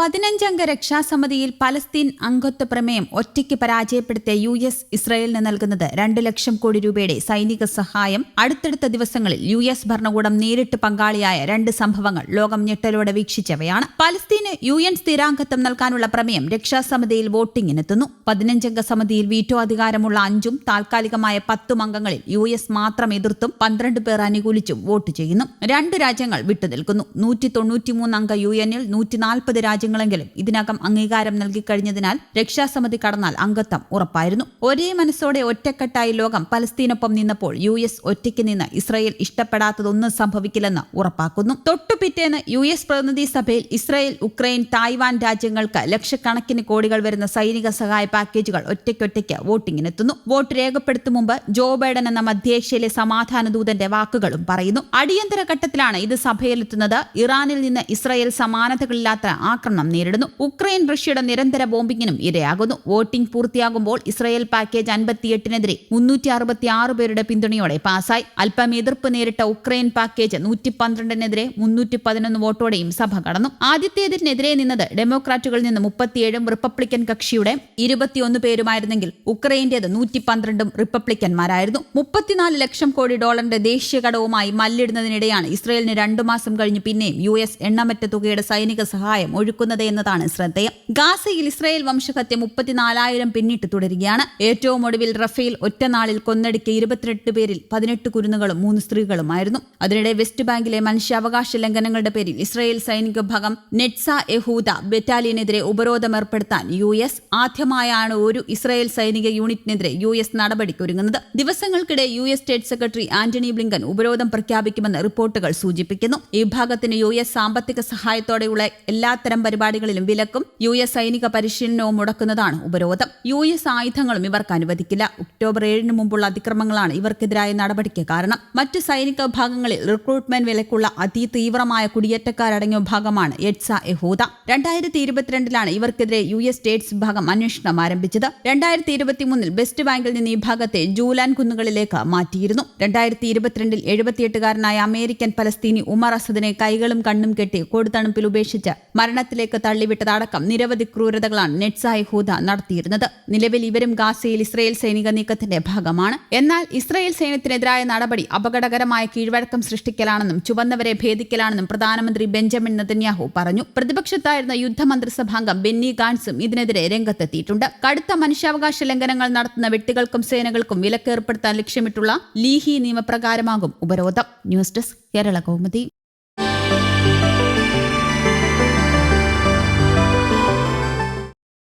പതിനഞ്ചംഗ രക്ഷാസമിതിയിൽ Palestine അംഗത്വ പ്രമേയം ഒറ്റയ്ക്ക് പരാജയപ്പെടുത്തിയ യു എസ് ഇസ്രയേലിന് നൽകുന്നത് രണ്ട് ലക്ഷം കോടി രൂപയുടെ സൈനിക സഹായം. അടുത്തടുത്ത ദിവസങ്ങളിൽ യു എസ് ഭരണകൂടം നേരിട്ട് പങ്കാളിയായ രണ്ട് സംഭവങ്ങൾ ലോകം ഞെട്ടലോടെ വീക്ഷിച്ചവയാണ്. പലസ്തീന് യു എൻ സ്ഥിരാംഗത്വം നൽകാനുള്ള പ്രമേയം രക്ഷാസമിതിയിൽ വോട്ടിംഗിനെത്തുന്നു പതിനഞ്ചംഗ സമിതിയിൽ വീറ്റോ അധികാരമുള്ള അഞ്ചും താൽക്കാലികമായ പത്തും അംഗങ്ങളിൽ യു എസ് മാത്രം എതിർത്തും പന്ത്രണ്ട് പേർ അനുകൂലിച്ചും വോട്ട് ചെയ്യുന്നു. രണ്ട് രാജ്യങ്ങൾ വിട്ടുനിൽക്കുന്നു. നൂറ്റി തൊണ്ണൂറ്റിമൂന്ന് അംഗ യു എന്നിൽ നൂറ്റി നാൽപ്പത് രാജ്യങ്ങളെങ്കിലും ഇതിനകം അംഗീകാരം നൽകിക്കഴിഞ്ഞതിനാൽ രക്ഷാസമിതി കടന്നാൽ അംഗത്വം ഉറപ്പായിരുന്നു. ഒരേ മനസ്സോടെ ഒറ്റക്കെട്ടായി ലോകം പലസ്തീനൊപ്പം നിന്നപ്പോൾ യു എസ് ഒറ്റയ്ക്ക് നിന്ന് ഇസ്രയേൽ ഇഷ്ടപ്പെടാത്തതൊന്നും സംഭവിക്കില്ലെന്ന് ഉറപ്പാക്കുന്നു. തൊട്ടുപിറ്റേന്ന് യു എസ് പ്രതിനിധി സഭയിൽ ഇസ്രയേൽ ഉക്രൈൻ തായ്വാൻ രാജ്യങ്ങൾക്ക് ലക്ഷക്കണക്കിന് കോടികൾ വരുന്ന സൈനിക സഹായ പാക്കേജുകൾ ഒറ്റയ്ക്കൊറ്റയ്ക്ക് വോട്ടിങ്ങിനെത്തുന്നു. വോട്ട് രേഖപ്പെടുത്തും മുമ്പ് ജോ ബൈഡൻ എന്ന മധ്യേഷ്യയിലെ സമാധാന ദൂതന്റെ വാക്കുകളും പറയുന്നു. അടിയന്തര ഘട്ടത്തിലാണ് ഇത് സഭയിലെത്തുന്നത്. ഇറാനിൽ നിന്ന് ഇസ്രയേൽ സമാനതകളില്ലാത്ത ആക്രമണം നേരിടുന്നു. ഉക്രൈൻ റഷ്യയുടെ നിരന്തര ബോംബിങ്ങിനും ഇരയാകുന്നു. വോട്ടിംഗ് പൂർത്തിയാകുമ്പോൾ ഇസ്രായേൽ പാക്കേജ് അൻപത്തിയെട്ടിനെതിരെ മുന്നൂറ്റി അറുപത്തി ആറ് പേരുടെ പിന്തുണയോടെ പാസായി അല്പം എതിർപ്പ് നേരിട്ട ഉക്രൈൻ പാക്കേജ് നൂറ്റി പന്ത്രണ്ടിനെതിരെ മുന്നൂറ്റി പതിനൊന്ന് വോട്ടോടെയും സഭ കടന്നു. ആദ്യത്തേതിനെതിരെ നിന്നത് ഡെമോക്രാറ്റുകളിൽ നിന്ന് മുപ്പത്തിയേഴും റിപ്പബ്ലിക്കൻ കക്ഷിയുടെ ഇരുപത്തിയൊന്ന് പേരുമായിരുന്നെങ്കിൽ ഉക്രൈന്റേത് നൂറ്റി പന്ത്രണ്ടും റിപ്പബ്ലിക്കന്മാരായിരുന്നു. മുപ്പത്തിനാല് ലക്ഷം കോടി ഡോളറിന്റെ ദേശീയ കടവുമായി മല്ലിടുന്നതിനിടെയാണ് ഇസ്രായേലിന് രണ്ടു മാസം കഴിഞ്ഞ് പിന്നെയും യു എസ് എണ്ണമറ്റ തുകയുടെ സൈനിക സഹായം ഒഴുക്കുന്നത്. എന്നതാണ് ശ്രദ്ധേയം. ഗാസയിൽ ഇസ്രായേൽ വംശഹത്യ മുപ്പത്തിനാലായിരം പിന്നിട്ട് തുടരുകയാണ്. ഏറ്റവും ഒടുവിൽ റഫേൽ ഒറ്റനാളിൽ കൊന്നടിക്ക് ഇരുപത്തിരണ്ട് പേരിൽ പതിനെട്ട് കുരുന്നുകളും മൂന്ന് സ്ത്രീകളുമായിരുന്നു. അതിനിടെ വെസ്റ്റ് ബാങ്കിലെ മനുഷ്യാവകാശ ലംഘനങ്ങളുടെ പേരിൽ ഇസ്രായേൽ സൈനിക വിഭാഗം നെറ്റ്സ എഹൂദ ബറ്റാലിയനെതിരെ ഉപരോധം ഏർപ്പെടുത്താൻ യു എസ് ആദ്യമായാണ് ഒരു ഇസ്രായേൽ സൈനിക യൂണിറ്റിനെതിരെ യു എസ് നടപടിക്കൊരുങ്ങുന്നത്. ദിവസങ്ങൾക്കിടെ U S state secretary Antony Blinken ഉപരോധം പ്രഖ്യാപിക്കുമെന്ന് റിപ്പോർട്ടുകൾ സൂചിപ്പിക്കുന്നു. ഈ ഭാഗത്തിന് യു എസ് സാമ്പത്തിക സഹായത്തോടെയുള്ള എല്ലാത്തരം പരിപാടികളിലും വിലക്കും യു എസ് സൈനിക പരിശീലനവും മുടക്കുന്നതാണ് ഉപരോധം. യു എസ് ആയുധങ്ങളും ഇവർക്ക് അനുവദിക്കില്ല. ഒക്ടോബർ ഏഴിന് മുമ്പുള്ള അതിക്രമങ്ങളാണ് ഇവർക്കെതിരായ നടപടിക്ക് കാരണം. മറ്റ് സൈനിക വിഭാഗങ്ങളിൽ റിക്രൂട്ട്മെന്റ് വിലക്കുള്ള അതിതീവ്രമായ കുടിയേറ്റക്കാരടങ്ങിയ വിഭാഗമാണ് എഡ്സ യഹൂദ. രണ്ടായിരത്തി ഇരുപത്തിരണ്ടിലാണ് ഇവർക്കെതിരെ യു എസ് സ്റ്റേറ്റ്സ് വിഭാഗം അന്വേഷണം ആരംഭിച്ചത്. രണ്ടായിരത്തി ഇരുപത്തിമൂന്നിൽ വെസ്റ്റ് ബാങ്കിൽ നിന്ന് ഈ ഭാഗത്തെ ജൂലാൻ കുന്നുകളിലേക്ക് മാറ്റിയിരുന്നു. രണ്ടായിരത്തി ഇരുപത്തിരണ്ടിൽ എഴുപത്തിയെട്ടുകാരനായ അമേരിക്കൻ പലസ്തീനി ഉമർ അസദിനെ കൈകളും കണ്ണും കെട്ടി കൊടുത്തണുപ്പിൽ ഉപേക്ഷിച്ച് മരണത്തിലേക്ക് തള്ളിവിട്ടതടക്കം നിരവധി ക്രൂരതകളാണ് നെറ്റ്സായ് ഹൂദ നടത്തിയിരുന്നത്. നിലവിൽ ഇവരും ഗാസയിൽ ഇസ്രയേൽ സൈനിക നീക്കത്തിന്റെ ഭാഗമാണ്. എന്നാൽ ഇസ്രയേൽ സൈന്യത്തിനെതിരായ നടപടി അപകടകരമായ കീഴ്വഴക്കം സൃഷ്ടിക്കലാണെന്നും ചുവന്നവരെ ഭേദിക്കലാണെന്നും പ്രധാനമന്ത്രി ബെഞ്ചമിൻ നെതന്യാഹു പറഞ്ഞു. പ്രതിപക്ഷത്തായിരുന്ന യുദ്ധമന്ത്രിസഭാംഗം ബെന്നി ഗാൻസും ഇതിനെതിരെ രംഗത്തെത്തിയിട്ടുണ്ട്. കടുത്ത മനുഷ്യാവകാശ ലംഘനങ്ങൾ നടത്തുന്ന വ്യക്തികൾക്കും സേനകൾക്കും വിലക്കേർപ്പെടുത്താൻ ലക്ഷ്യമിട്ടുള്ള ലീഹി നിയമപ്രകാരമാകും ഉപരോധം. News desk Kerala Kaumudi.